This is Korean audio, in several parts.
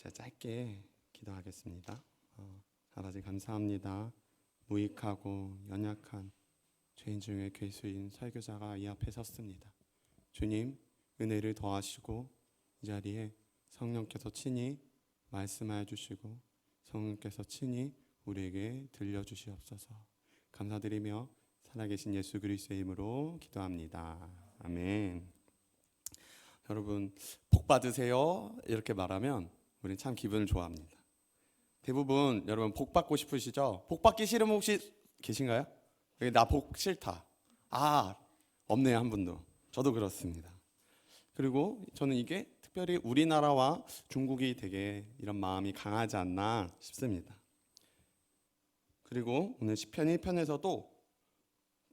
제가 짧게 기도하겠습니다. 어, 하나님 감사합니다. 무익하고 연약한 죄인 중에 괴수인 설교자가 이 앞에 섰습니다. 주님 은혜를 더하시고 이 자리에 성령께서 친히 말씀하여 주시고 성령께서 친히 우리에게 들려 주시옵소서. 감사드리며 살아계신 예수 그리스도의 이름으로 기도합니다. 아멘. 여러분 복 받으세요 이렇게 말하면 우리는 참 기분을 좋아합니다. 대부분 여러분 복 받고 싶으시죠? 복 받기 싫으면 혹시 계신가요? 나 복 싫다. 아 없네요 한 분도. 저도 그렇습니다. 그리고 저는 이게 특별히 우리나라와 중국이 되게 이런 마음이 강하지 않나 싶습니다. 그리고 오늘 시편 1편에서도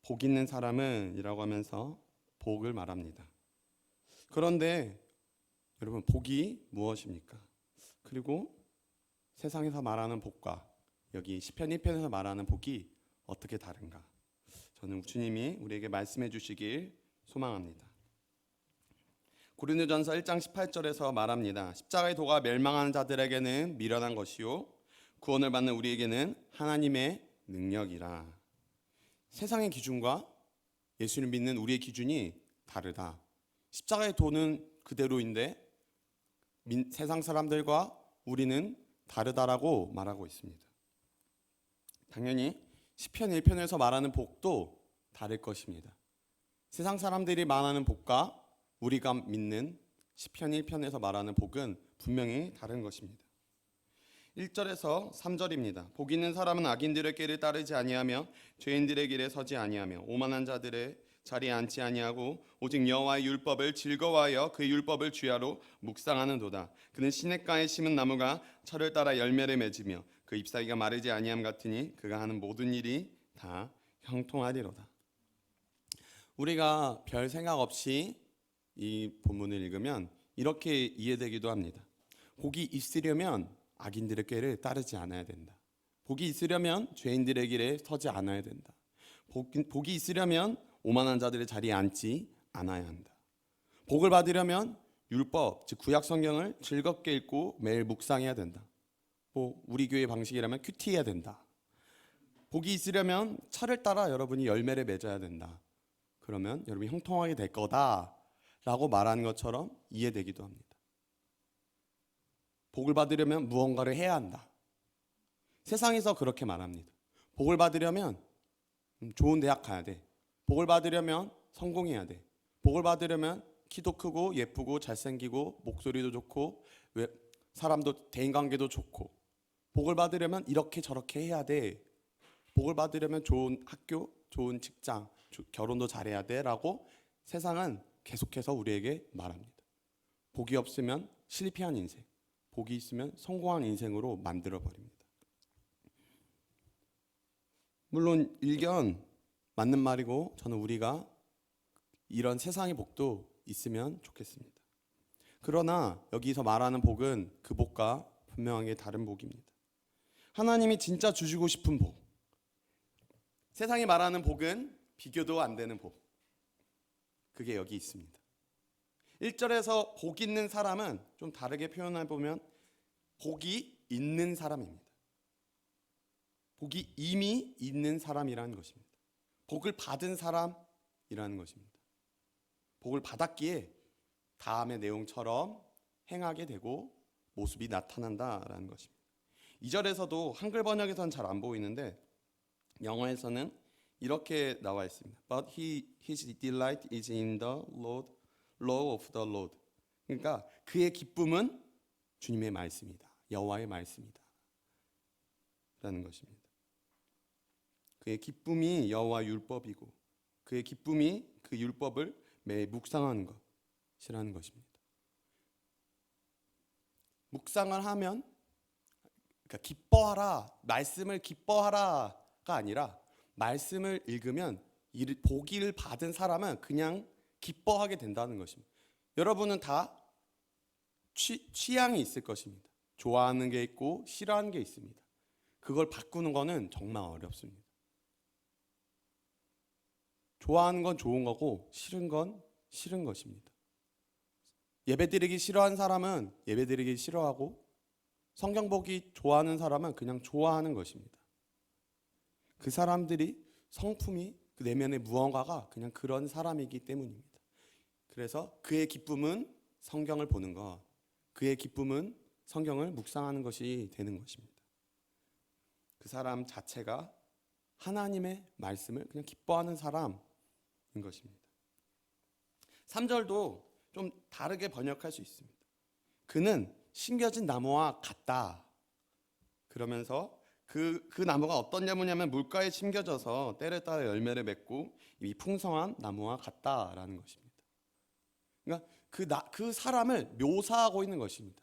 복 있는 사람은 이라고 하면서 복을 말합니다. 그런데 여러분 복이 무엇입니까? 그리고 세상에서 말하는 복과 여기 시편 1편에서 말하는 복이 어떻게 다른가? 저는 주님이 우리에게 말씀해 주시길 소망합니다. 고린도전서 1장 18절에서 말합니다. 십자가의 도가 멸망하는 자들에게는 미련한 것이요 구원을 받는 우리에게는 하나님의 능력이라. 세상의 기준과 예수를 믿는 우리의 기준이 다르다. 십자가의 도는 그대로인데 민, 세상 사람들과 우리는 다르다라고 말하고 있습니다. 당연히 시편 1편에서 말하는 복도 다를 것입니다. 세상 사람들이 말하는 복과 우리가 믿는 시편 1편에서 말하는 복은 분명히 다른 것입니다. 1절에서 3절입니다. 복 있는 사람은 악인들의 길을 따르지 아니하며 죄인들의 길에 서지 아니하며 오만한 자들의 자리에 앉지 아니하고 오직 여호와의 율법을 즐거워하여 그 율법을 주야로 묵상하는도다. 그는 시냇가에 심은 나무가 철을 따라 열매를 맺으며 그 잎사귀가 마르지 아니함 같으니 그가 하는 모든 일이 다 형통하리로다. 우리가 별 생각 없이 이 본문을 읽으면 이렇게 이해되기도 합니다. 복이 있으려면 악인들의 길을 따르지 않아야 된다. 복이 있으려면 죄인들의 길에 서지 않아야 된다. 복, 복이 있으려면 오만한 자들의 자리에 앉지 않아야 한다. 복을 받으려면 율법, 즉 구약 성경을 즐겁게 읽고 매일 묵상해야 된다. 뭐 우리 교회 방식이라면 큐티해야 된다. 복이 있으려면 철을 따라 여러분이 열매를 맺어야 된다. 그러면 여러분이 형통하게 될 거다라고 말하는 것처럼 이해되기도 합니다. 복을 받으려면 무언가를 해야 한다. 세상에서 그렇게 말합니다. 복을 받으려면 음, 좋은 대학 가야 돼. 복을 받으려면 성공해야 돼. 복을 받으려면 키도 크고 예쁘고 잘생기고 목소리도 좋고 왜 사람도 대인 관계도 좋고 복을 받으려면 이렇게 저렇게 해야 돼. 복을 받으려면 좋은 학교, 좋은 직장, 조- 결혼도 잘해야 돼라고 세상은 계속해서 우리에게 말합니다. 복이 없으면 실패한 인생, 복이 있으면 성공한 인생으로 만들어 버립니다. 물론 일견 맞는 말이고 저는 우리가 이런 세상의 복도 있으면 좋겠습니다. 그러나 여기서 말하는 복은 그 복과 분명하게 다른 복입니다. 하나님이 진짜 주시고 싶은 복. 세상이 말하는 복은 비교도 안 되는 복. 그게 여기 있습니다. 1절에서 복 있는 사람은 좀 다르게 표현해 보면 복이 있는 사람입니다. 복이 이미 있는 사람이라는 것입니다. 복을 받은 사람이라는 것입니다. 복을 받았기에 다음의 내용처럼 행하게 되고 모습이 나타난다라는 것입니다. 2절에서도 한글 번역에서는 잘 안 보이는데 영어에서는 이렇게 나와 있습니다. But he, his delight is in the Lord, law of the Lord. 그러니까 그의 기쁨은 주님의 말씀이다. 여호와의 말씀이다. 라는 것입니다. 그의 기쁨이 여호와 율법이고 그의 기쁨이 그 율법을 매 묵상하는 것이라는 것입니다. 묵상을 하면 그러니까 기뻐하라 말씀을 기뻐하라가 아니라 말씀을 읽으면 이 보기를 받은 사람은 그냥 기뻐하게 된다는 것입니다. 여러분은 다 취, 취향이 있을 것입니다. 좋아하는 게 있고 싫어하는 게 있습니다. 그걸 바꾸는 거는 정말 어렵습니다. 좋아하는 건 좋은 거고 싫은 건 싫은 것입니다. 예배드리기 싫어하는 사람은 예배드리기 싫어하고 성경 보기 좋아하는 사람은 그냥 좋아하는 것입니다. 그 사람들이 성품이 그 내면의 무언가가 그냥 그런 사람이기 때문입니다. 그래서 그의 기쁨은 성경을 보는 것, 그의 기쁨은 성경을 묵상하는 것이 되는 것입니다. 그 사람 자체가 하나님의 말씀을 그냥 기뻐하는 사람인 것입니다. 3절도 좀 다르게 번역할 수 있습니다. 그는 심겨진 나무와 같다. 그러면서 그, 그 나무가 어떤 나무냐면 물가에 심겨져서 때를 따라 열매를 맺고 이 풍성한 나무와 같다라는 것입니다. 그러니까 그, 나, 그 사람을 묘사하고 있는 것입니다.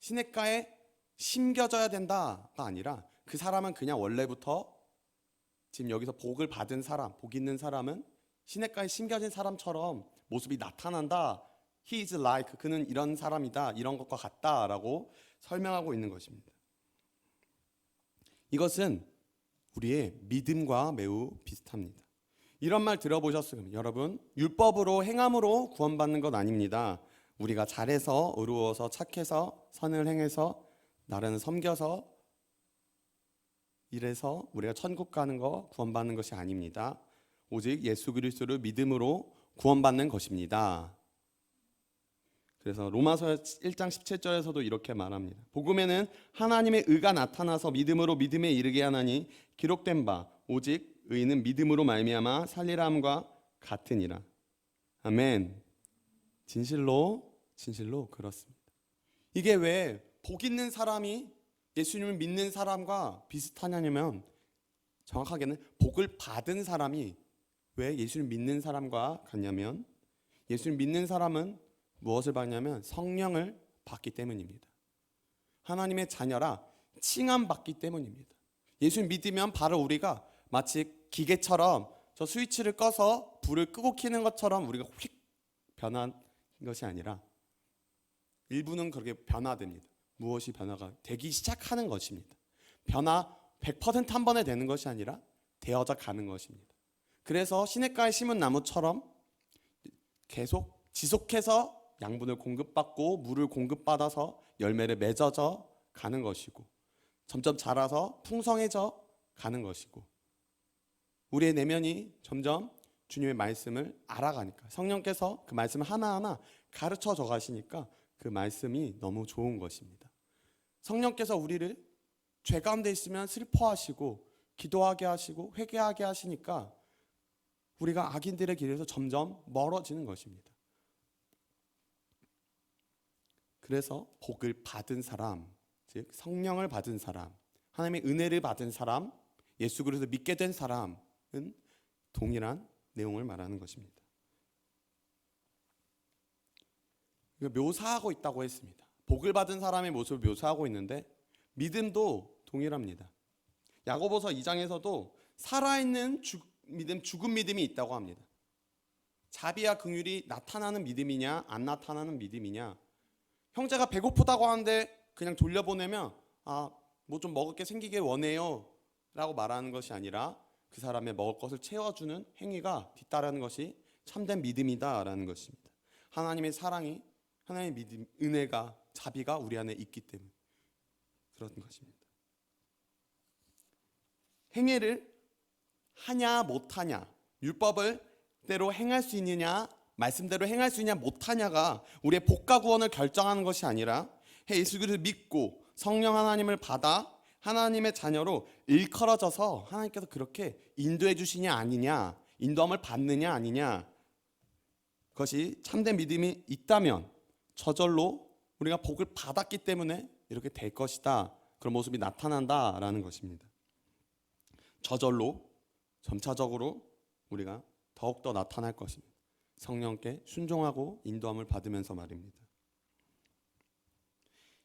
시냇가에 심겨져야 된다가 아니라 그 사람은 그냥 원래부터 지금 여기서 복을 받은 사람, 복 있는 사람은 시냇가에 심겨진 사람처럼 모습이 나타난다. He is like 그는 이런 사람이다. 이런 것과 같다라고 설명하고 있는 것입니다. 이것은 우리의 믿음과 매우 비슷합니다. 이런 말 들어보셨으면 여러분 율법으로 행함으로 구원받는 것 아닙니다. 우리가 잘해서 의로워서 착해서 선을 행해서 나를 섬겨서 이래서 우리가 천국 가는 거 구원받는 것이 아닙니다. 오직 예수 그리스도를 믿음으로 구원받는 것입니다. 그래서 로마서 1장 17절에서도 이렇게 말합니다. 복음에는 하나님의 의가 나타나서 믿음으로 믿음에 이르게 하나니 기록된 바 오직 의는 믿음으로 말미암아 살리람과 같으니라. 아멘. 진실로 진실로 그렇습니다. 이게 왜 복 있는 사람이 예수님을 믿는 사람과 비슷하냐면 정확하게는 복을 받은 사람이 왜 예수를 믿는 사람과 같냐면 예수를 믿는 사람은 무엇을 받냐면 성령을 받기 때문입니다. 하나님의 자녀라 칭함 받기 때문입니다. 예수를 믿으면 바로 우리가 마치 기계처럼 저 스위치를 꺼서 불을 끄고 켜는 것처럼 우리가 휙 변한 것이 아니라 일부는 그렇게 변화됩니다. 무엇이 변화가 되기 시작하는 것입니다. 변화 100%한 번에 되는 것이 아니라 되어져 가는 것입니다. 그래서 시냇가에 심은 나무처럼 계속 지속해서 양분을 공급받고 물을 공급받아서 열매를 맺어져 가는 것이고 점점 자라서 풍성해져 가는 것이고 우리의 내면이 점점 주님의 말씀을 알아가니까 성령께서 그 말씀을 하나하나 가르쳐 줘 가시니까 그 말씀이 너무 좋은 것입니다. 성령께서 우리를 죄 가운데 있으면 슬퍼하시고 기도하게 하시고 회개하게 하시니까 우리가 악인들의 길에서 점점 멀어지는 것입니다. 그래서 복을 받은 사람, 즉 성령을 받은 사람, 하나님의 은혜를 받은 사람, 예수 그리스도 믿게 된 사람은 동일한 내용을 말하는 것입니다. 묘사하고 있다고 했습니다. 복을 받은 사람의 모습을 묘사하고 있는데 믿음도 동일합니다. 야고보서 2장에서도 살아있는 죽, 믿음, 죽은 믿음이 있다고 합니다. 자비와 긍휼이 나타나는 믿음이냐 안 나타나는 믿음이냐 형제가 배고프다고 하는데 그냥 돌려보내면 아 뭐 좀 먹을 게 생기길 원해요 라고 말하는 것이 아니라 그 사람의 먹을 것을 채워주는 행위가 뒤따르는 것이 참된 믿음이다 라는 것입니다. 하나님의 사랑이 하나님의 믿음, 은혜가 자비가 우리 안에 있기 때문에 그런 것입니다. 행위를 하냐 못하냐 율법을 대로 행할 수 있느냐 말씀대로 행할 수 있냐 못하냐가 우리의 복과 구원을 결정하는 것이 아니라 예수 그리스도 믿고 성령 하나님을 받아 하나님의 자녀로 일컬어져서 하나님께서 그렇게 인도해 주시냐 아니냐 인도함을 받느냐 아니냐 그것이 참된 믿음이 있다면 저절로 우리가 복을 받았기 때문에 이렇게 될 것이다. 그런 모습이 나타난다라는 것입니다. 저절로 점차적으로 우리가 더욱더 나타날 것입니다 성령께 순종하고 인도함을 받으면서 말입니다.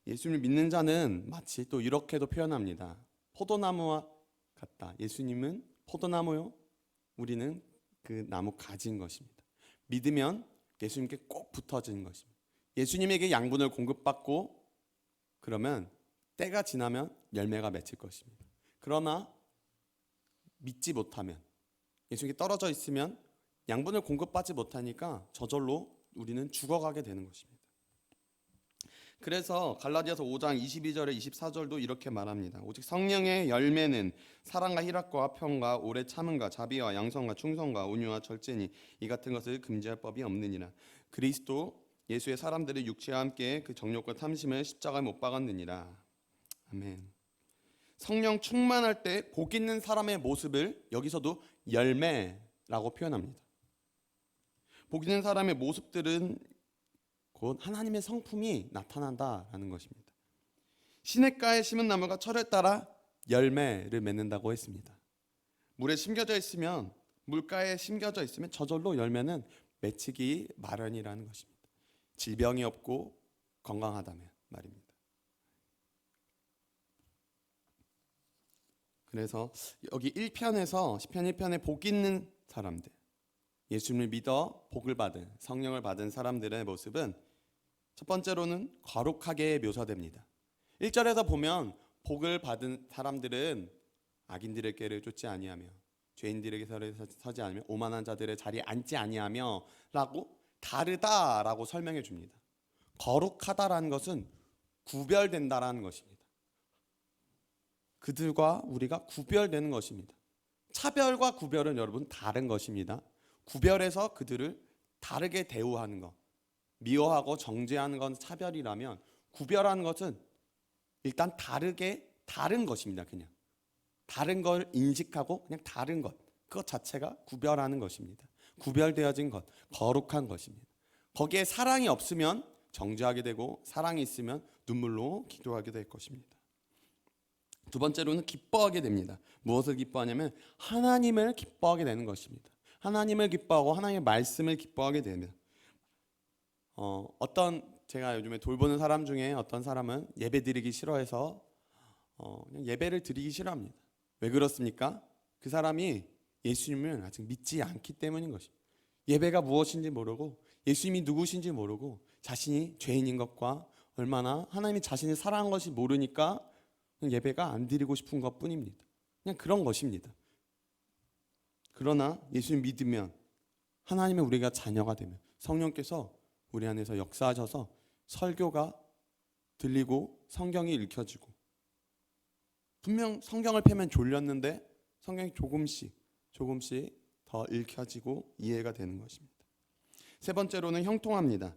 예수님을 믿는 자는 마치 또 이렇게도 표현합니다. 포도나무와 같다. 예수님은 포도나무요. 우리는 그 나무 가지인 것입니다. 믿으면 예수님께 꼭 붙어지는 것입니다. 예수님에게 양분을 공급받고 그러면 때가 지나면 열매가 맺힐 것입니다. 그러나 믿지 못하면 예수님께 떨어져 있으면 양분을 공급받지 못하니까 저절로 우리는 죽어가게 되는 것입니다. 그래서 갈라디아서 5장 22절에 24절도 이렇게 말합니다. 오직 성령의 열매는 사랑과 희락과 화평과 오래 참음과 자비와 양성과 충성과 온유와 절제니 이 같은 것을 금지할 법이 없느니라. 그리스도 예수의 사람들의 육체와 함께 그 정욕과 탐심을 십자가에 못 박았느니라. 아멘. 성령 충만할 때 복 있는 사람의 모습을 여기서도 열매라고 표현합니다. 복 있는 사람의 모습들은 곧 하나님의 성품이 나타난다라는 것입니다. 시냇가에 심은 나무가 철을 따라 열매를 맺는다고 했습니다. 물에 심겨져 있으면 물가에 심겨져 있으면 저절로 열매는 맺히기 마련이라는 것입니다. 질병이 없고 건강하다면 말입니다. 그래서 여기 1편에서 10편 1편에 복 있는 사람들 예수님을 믿어 복을 받은 성령을 받은 사람들의 모습은 첫 번째로는 거룩하게 묘사됩니다. 1절에서 보면 복을 받은 사람들은 악인들의 꾀를 쫓지 아니하며 죄인들에게 서지 않으며 오만한 자들의 자리에 앉지 아니하며 라고 다르다라고 설명해 줍니다. 거룩하다라는 것은 구별된다라는 것입니다. 그들과 우리가 구별되는 것입니다. 차별과 구별은 여러분 다른 것입니다. 구별해서 그들을 다르게 대우하는 것, 미워하고 정죄하는 건 차별이라면 구별하는 것은 일단 다르게 다른 것입니다. 그냥 다른 걸 인식하고 그냥 다른 것 그것 자체가 구별하는 것입니다. 구별되어진 것, 거룩한 것입니다. 거기에 사랑이 없으면 정죄하게 되고 사랑이 있으면 눈물로 기도하게 될 것입니다. 두 번째로는 기뻐하게 됩니다. 무엇을 기뻐하냐면 하나님을 기뻐하게 되는 것입니다. 하나님을 기뻐하고 하나님의 말씀을 기뻐하게 되면 어, 어떤 제가 요즘에 돌보는 사람 중에 어떤 사람은 예배 드리기 싫어해서 어, 그냥 예배를 드리기 싫어합니다. 왜 그렇습니까? 그 사람이 예수님을 아직 믿지 않기 때문인 것입니다. 예배가 무엇인지 모르고 예수님이 누구신지 모르고 자신이 죄인인 것과 얼마나 하나님이 자신을 사랑한 것이 모르니까 예배가 안 드리고 싶은 것 뿐입니다. 그냥 그런 것입니다. 그러나 예수님 믿으면 하나님의 우리가 자녀가 되면 성령께서 우리 안에서 역사하셔서 설교가 들리고 성경이 읽혀지고 분명 성경을 펴면 졸렸는데 성경이 조금씩 조금씩 더 읽혀지고 이해가 되는 것입니다. 세 번째로는 형통합니다.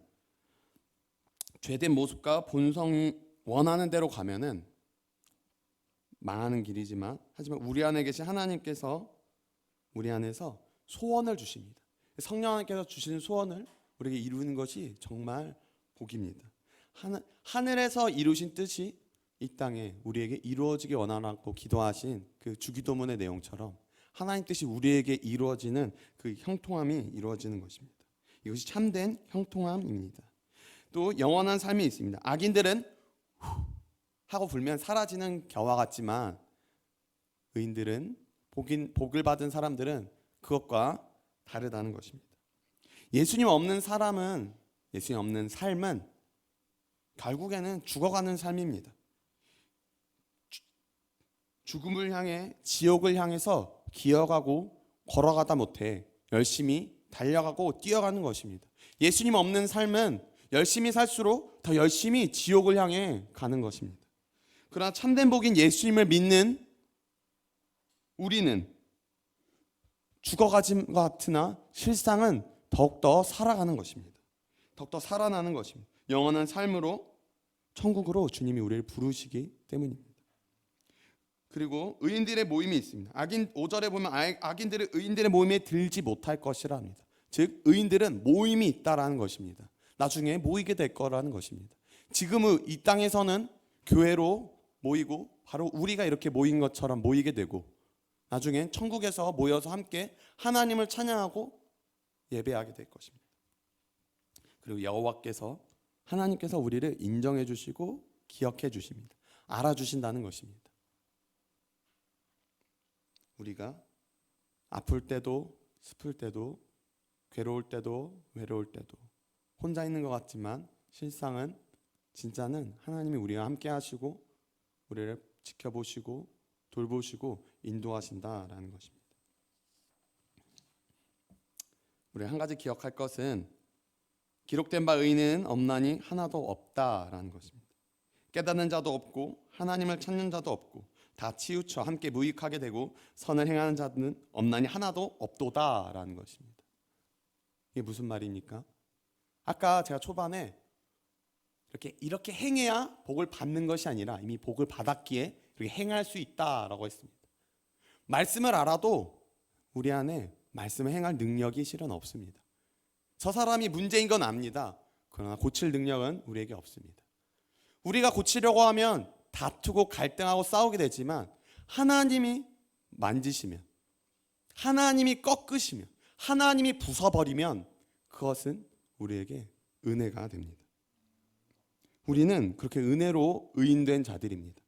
죄된 모습과 본성 원하는 대로 가면은 망하는 길이지만 하지만 우리 안에 계신 하나님께서 우리 안에서 소원을 주십니다. 성령 하나님께서 주시는 소원을 우리에게 이루는 것이 정말 복입니다. 하늘에서 이루신 뜻이 이 땅에 우리에게 이루어지기 원하고 기도하신 그 주기도문의 내용처럼 하나님 뜻이 우리에게 이루어지는 그 형통함이 이루어지는 것입니다. 이것이 참된 형통함입니다. 또 영원한 삶이 있습니다. 악인들은 후 하고 불면 사라지는 겨와 같지만 의인들은 복인 복을 받은 사람들은 그것과 다르다는 것입니다. 예수님 없는 사람은 예수님 없는 삶은 결국에는 죽어가는 삶입니다. 죽음을 향해 지옥을 향해서 기어가고 걸어가다 못해 열심히 달려가고 뛰어가는 것입니다. 예수님 없는 삶은 열심히 살수록 더 열심히 지옥을 향해 가는 것입니다. 그러나 참된 복인 예수님을 믿는 우리는 죽어가진 것 같으나 실상은 더욱더 살아가는 것입니다. 더욱더 살아나는 것입니다. 영원한 삶으로 천국으로 주님이 우리를 부르시기 때문입니다. 그리고 의인들의 모임이 있습니다. 악인 5절에 보면 악인들의 의인들의 모임에 들지 못할 것이라 합니다. 즉 의인들은 모임이 있다라는 것입니다. 나중에 모이게 될 거라는 것입니다. 지금의 이 땅에서는 교회로 모이고 바로 우리가 이렇게 모인 것처럼 모이게 되고 나중엔 천국에서 모여서 함께 하나님을 찬양하고 예배하게 될 것입니다. 그리고 여호와께서 하나님께서 우리를 인정해 주시고 기억해 주십니다. 알아 주신다는 것입니다. 우리가 아플 때도 슬플 때도 괴로울 때도 외로울 때도 혼자 있는 것 같지만 실상은 진짜는 하나님이 우리와 함께 하시고 우리를 지켜보시고 돌보시고 인도하신다라는 것입니다. 우리 한 가지 기억할 것은 기록된 바 의인은 없나니 하나도 없다라는 것입니다. 깨닫는 자도 없고 하나님을 찾는 자도 없고 다 치우쳐 함께 무익하게 되고 선을 행하는 자는 없나니 하나도 없도다라는 것입니다. 이게 무슨 말입니까? 아까 제가 초반에 이렇게 이렇게 행해야 복을 받는 것이 아니라 이미 복을 받았기에 이렇게 행할 수 있다라고 했습니다. 말씀을 알아도 우리 안에 말씀을 행할 능력이 실은 없습니다. 저 사람이 문제인 건 압니다. 그러나 고칠 능력은 우리에게 없습니다. 우리가 고치려고 하면 다투고 갈등하고 싸우게 되지만 하나님이 만지시면 하나님이 꺾으시면 하나님이 부숴버리면 그것은 우리에게 은혜가 됩니다. 우리는 그렇게 은혜로 의인된 자들입니다.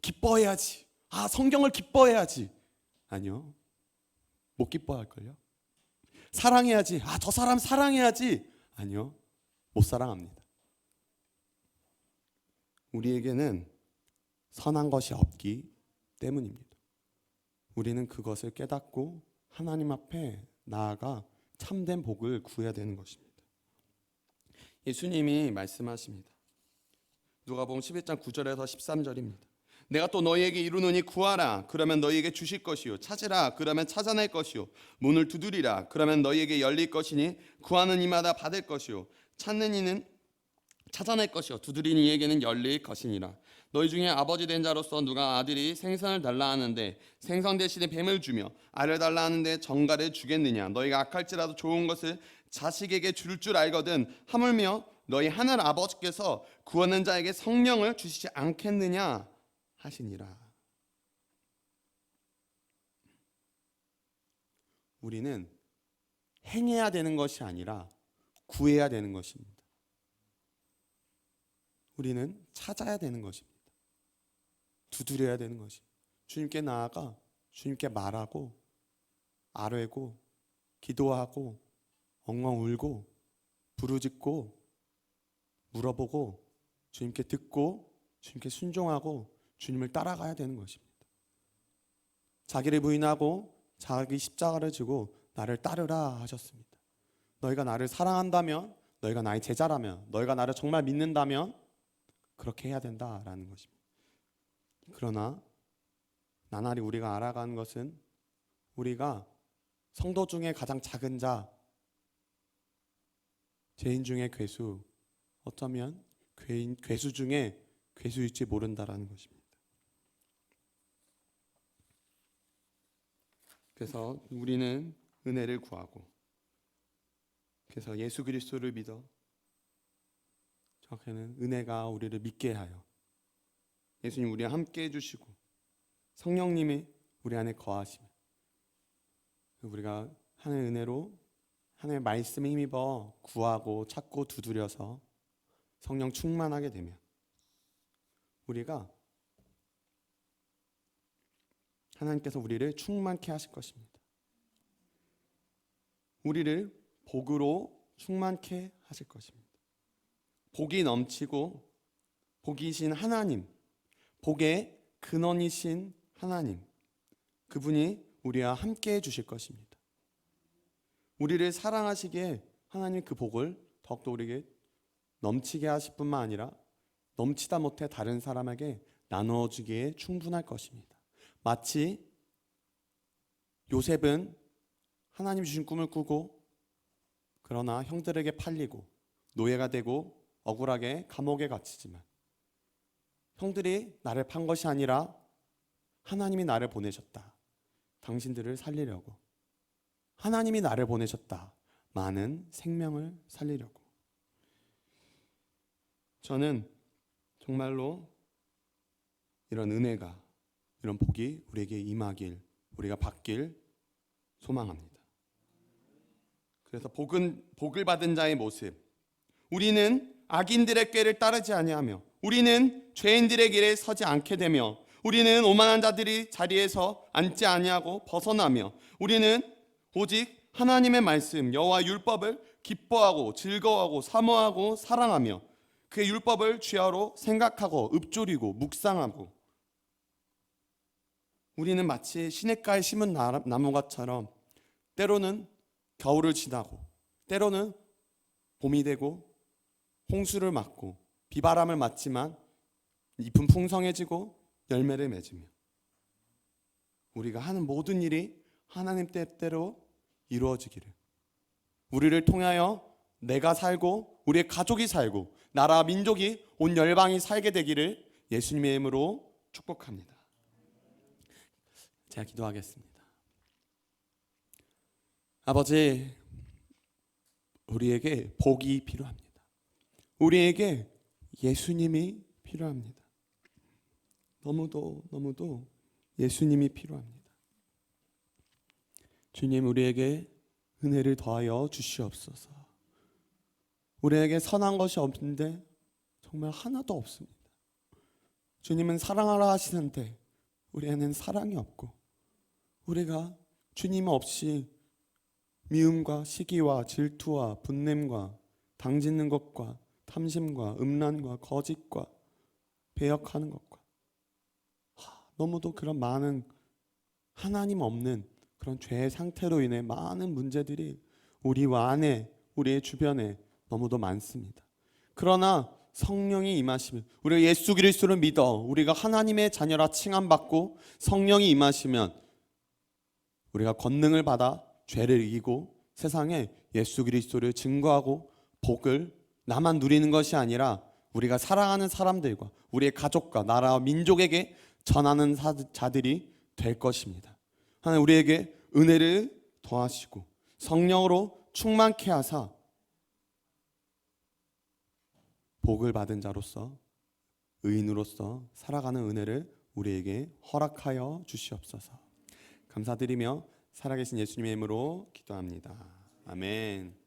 기뻐해야지. 아, 성경을 기뻐해야지. 아니요. 못 기뻐할걸요. 사랑해야지. 아, 저 사람 사랑해야지. 아니요. 못 사랑합니다. 우리에게는 선한 것이 없기 때문입니다. 우리는 그것을 깨닫고 하나님 앞에 나아가 참된 복을 구해야 되는 것입니다. 예수님이 말씀하십니다. 누가복음 11장 9절에서 13절입니다. 내가 또 너희에게 이루노니 구하라. 그러면 너희에게 주실 것이요. 찾으라. 그러면 찾아낼 것이요. 문을 두드리라. 그러면 너희에게 열릴 것이니 구하는 이마다 받을 것이요. 찾는 이는 찾아낼 것이요. 두드리는 이에게는 열릴 것이니라. 너희 중에 아버지 된 자로서 누가 아들이 생선을 달라 하는데 생선 대신에 뱀을 주며 알을 달라 하는데 정갈을 주겠느냐? 너희가 악할지라도 좋은 것을 자식에게 줄 줄 알거든. 하물며 너희 하늘 아버지께서 구하는 자에게 성령을 주시지 않겠느냐 하시니라 우리는 행해야 되는 것이 아니라 구해야 되는 것입니다. 우리는 찾아야 되는 것입니다. 두드려야 되는 것입니다. 주님께 나아가 주님께 말하고 아뢰고 기도하고 엉엉 울고 부르짖고 물어보고 주님께 듣고 주님께 순종하고 주님을 따라가야 되는 것입니다. 자기를 부인하고 자기 십자가를 지고 나를 따르라 하셨습니다. 너희가 나를 사랑한다면 너희가 나의 제자라면 너희가 나를 정말 믿는다면 그렇게 해야 된다라는 것입니다. 그러나 나날이 우리가 알아가는 것은 우리가 성도 중에 가장 작은 자, 죄인 중에 괴수, 어쩌면 괴인, 괴수 중에 괴수일지 모른다라는 것입니다. 그래서 우리는 은혜를 구하고 그래서 예수 그리스도를 믿어 정확히는 은혜가 우리를 믿게 하여 예수님 우리와 함께 해주시고 성령님이 우리 안에 거하시면 우리가 하나의 은혜로 하나님의 말씀에 힘입어 구하고 찾고 두드려서 성령 충만하게 되면 우리가 하나님께서 우리를 충만케 하실 것입니다. 우리를 복으로 충만케 하실 것입니다. 복이 넘치고 복이신 하나님, 복의 근원이신 하나님, 그분이 우리와 함께 해 주실 것입니다. 우리를 사랑하시기에 하나님 그 복을 더욱더 우리에게 넘치게 하실 뿐만 아니라 넘치다 못해 다른 사람에게 나누어 주기에 충분할 것입니다. 마치 요셉은 하나님 주신 꿈을 꾸고 그러나 형들에게 팔리고 노예가 되고 억울하게 감옥에 갇히지만 형들이 나를 판 것이 아니라 하나님이 나를 보내셨다. 당신들을 살리려고. 하나님이 나를 보내셨다. 많은 생명을 살리려고. 저는 정말로 이런 은혜가, 이런 복이 우리에게 임하길, 우리가 받길 소망합니다. 그래서 복은 복을 받은 자의 모습. 우리는 악인들의 꾀를 따르지 아니하며 우리는 죄인들의 길에 서지 않게 되며 우리는 오만한 자들이 자리에서 앉지 아니하고 벗어나며 우리는 오직 하나님의 말씀 여호와 율법을 기뻐하고 즐거워하고 사모하고 사랑하며 그 율법을 주야로 생각하고 읊조리고 묵상하고 우리는 마치 시냇가에 심은 나- 나무가처럼 때로는 겨울을 지나고 때로는 봄이 되고 홍수를 맞고 비바람을 맞지만 잎은 풍성해지고 열매를 맺으며 우리가 하는 모든 일이 하나님 뜻대로 이루어지기를 우리를 통하여 내가 살고 우리의 가족이 살고 나라 민족이 온 열방이 살게 되기를 예수님의 이름으로 축복합니다. 제가 기도하겠습니다. 아버지 우리에게 복이 필요합니다. 우리에게 예수님이 필요합니다. 너무도 너무도 예수님이 필요합니다. 주님 우리에게 은혜를 더하여 주시옵소서. 우리에게 선한 것이 없는데 정말 하나도 없습니다. 주님은 사랑하라 하시는데 우리에는 사랑이 없고 우리가 주님 없이 미움과 시기와 질투와 분냄과 당짓는 것과 탐심과 음란과 거짓과 배역하는 것과 하, 너무도 그런 많은 하나님 없는 그런 죄의 상태로 인해 많은 문제들이 우리와 안에 우리의 주변에 너무도 많습니다. 그러나 성령이 임하시면 우리가 예수 그리스도를 믿어 우리가 하나님의 자녀라 칭함 받고 성령이 임하시면 우리가 권능을 받아 죄를 이기고 세상에 예수 그리스도를 증거하고 복을 나만 누리는 것이 아니라 우리가 사랑하는 사람들과 우리의 가족과 나라와 민족에게 전하는 사- 자들이 될 것입니다. 하나님 우리에게 은혜를 더하시고 성령으로 충만케 하사 복을 받은 자로서 의인으로서 살아가는 은혜를 우리에게 허락하여 주시옵소서. 감사드리며 살아계신 예수님의 이름으로 기도합니다. 아멘.